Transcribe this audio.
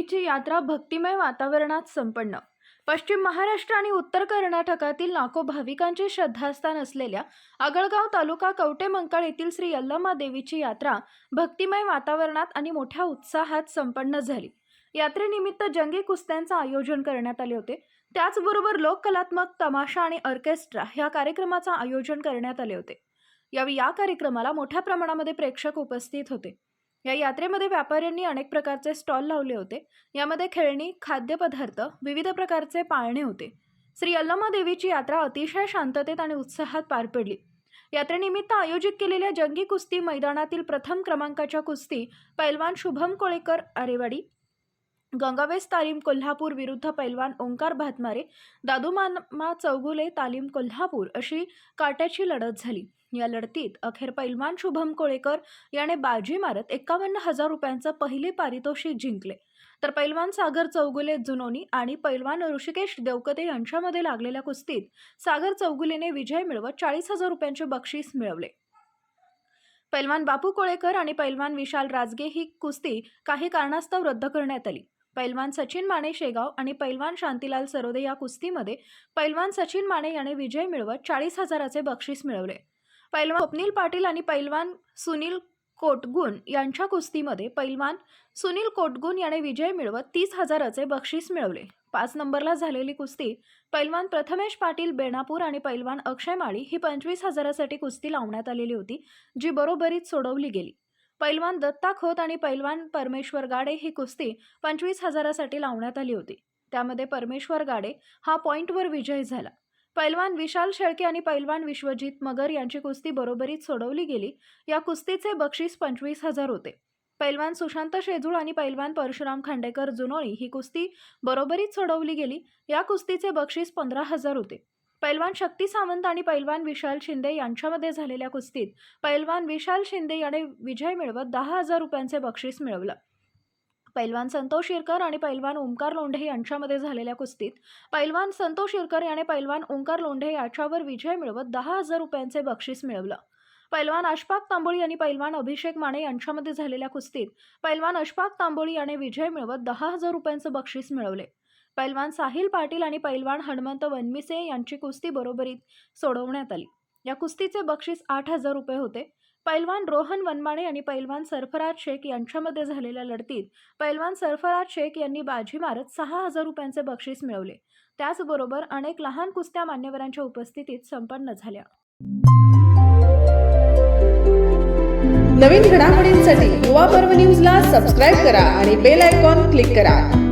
यात्रा भक्तिमय वातावरणात संपन्न. पश्चिम महाराष्ट्र आणि उत्तर कर्नाटकातील लाखो भाविकांचे श्रद्धास्थान असलेल्या आगळगाव तालुका कवटे मंकाळ येथील श्री यल्लमा देवीची यात्रा भक्तिमय वातावरणात आणि मोठ्या उत्साहात संपन्न झाली. यात्रेनिमित्त जंगी कुस्त्यांचं आयोजन करण्यात आले होते. त्याचबरोबर लोककलात्मक तमाशा आणि ऑर्केस्ट्रा ह्या कार्यक्रमाचं आयोजन करण्यात आले होते. यावेळी या कार्यक्रमाला मोठ्या प्रमाणामध्ये प्रेक्षक उपस्थित होते. या यात्रेमध्ये व्यापाऱ्यांनी अनेक प्रकारचे स्टॉल लावले होते. यामध्ये खेळणी खाद्यपदार्थ विविध प्रकारचे पाळणे होते. श्री अल्लमा देवीची यात्रा अतिशय शांततेत आणि उत्साहात पार पडली. यात्रेनिमित्त आयोजित केलेल्या जंगी कुस्ती मैदानातील प्रथम क्रमांकाच्या कुस्ती पैलवान शुभम कोळेकर आरेवाडी गंगावेस तालीम कोल्हापूर विरुद्ध पैलवान ओंकार भातमारे दादूमामा चौगुले तालीम कोल्हापूर अशी काट्याची लढत झाली. या लढतीत अखेर पैलवान शुभम कोळेकर याने बाजी मारत एकावन्न हजार रुपयांचं पहिले पारितोषिक जिंकले. तर पैलवान सागर चौगुले जुनोनी आणि पैलवान ऋषिकेश देवकते यांच्यामध्ये लागलेल्या कुस्तीत सागर चौगुलेने विजय मिळवत चाळीस हजार रुपयांचे बक्षीस मिळवले. पैलवान बापू कोळेकर आणि पैलवान विशाल राजगे ही कुस्ती काही कारणास्तव रद्द करण्यात आली. पैलवान सचिन माने शेगाव आणि पैलवान शांतीलाल सरोदे या कुस्तीमध्ये पैलवान सचिन माने याने विजय मिळवत चाळीस हजाराचे बक्षीस मिळवले. पैलवान स्वप्नील पाटील आणि पैलवान सुनील कोटगुन यांच्या कुस्तीमध्ये पैलवान सुनील कोटगुन याने विजय मिळवत तीस हजाराचे बक्षीस मिळवले. पाच नंबरला झालेली कुस्ती पैलवान प्रथमेश पाटील बेणापूर आणि पैलवान अक्षय माळी ही पंचवीस हजारासाठी कुस्ती लावण्यात आलेली होती जी बरोबरीत सोडवली गेली. पैलवान दत्ता खोत आणि पैलवान परमेश्वर गाडे ही कुस्ती पंचवीस हजारासाठी लावण्यात आली होती. त्यामध्ये परमेश्वर गाडे हा पॉईंटवर विजय झाला. पैलवान विशाल शेळके आणि पैलवान विश्वजित मगर यांची कुस्ती बरोबरीत सोडवली गेली. या कुस्तीचे बक्षीस पंचवीस हजार होते. पैलवान सुशांत शेजूळ आणि पैलवान परशुराम खांडेकर जुनोळी ही कुस्ती बरोबरीत सोडवली गेली. या कुस्तीचे बक्षीस पंधरा हजार होते. पैलवान शक्ती सावंत आणि पैलवान विशाल शिंदे यांच्यामध्ये झालेल्या कुस्तीत पैलवान विशाल शिंदे याने विजय मिळवत दहा हजार रुपयांचे बक्षीस मिळवलं. पैलवान संतोष शिरकर आणि पैलवान ओंकार लोंढे यांच्यामध्ये झालेल्या कुस्तीत पैलवान संतोष शिरकर याने पैलवान ओंकार लोंढे याच्यावर विजय मिळवत दहा हजार रुपयांचे बक्षीस मिळवलं. पैलवान अशफाक तांबोळी आणि पैलवान अभिषेक माने यांच्यामध्ये झालेल्या कुस्तीत पैलवान अशफाक तांबोळी याने विजय मिळवत दहा हजार रुपयांचं बक्षीस मिळवले. पैलवान साहिल पाटील आणि पैलवान हनुमंत वनमिसे यांची कुस्ती बरोबरीत सोडवण्यात आली. या कुस्तीचे बक्षीस आठ हजार रुपये होते. पैलवान रोहन वनमाने आणि पैलवान सरफराज शेख यांच्यामध्ये झालेल्या लढतीत पैलवान सरफराज शेख यांनी बाजी मारत सहा हजार रुपयांचे बक्षीस मिळवले. त्याचबरोबर अनेक लहान कुस्त्या मान्यवरांच्या उपस्थितीत संपन्न झाल्या. नवीन घडामोडींसाठी युवा पर्व न्यूजला सबस्क्राईब करा आणि बेल आयकॉन क्लिक करा.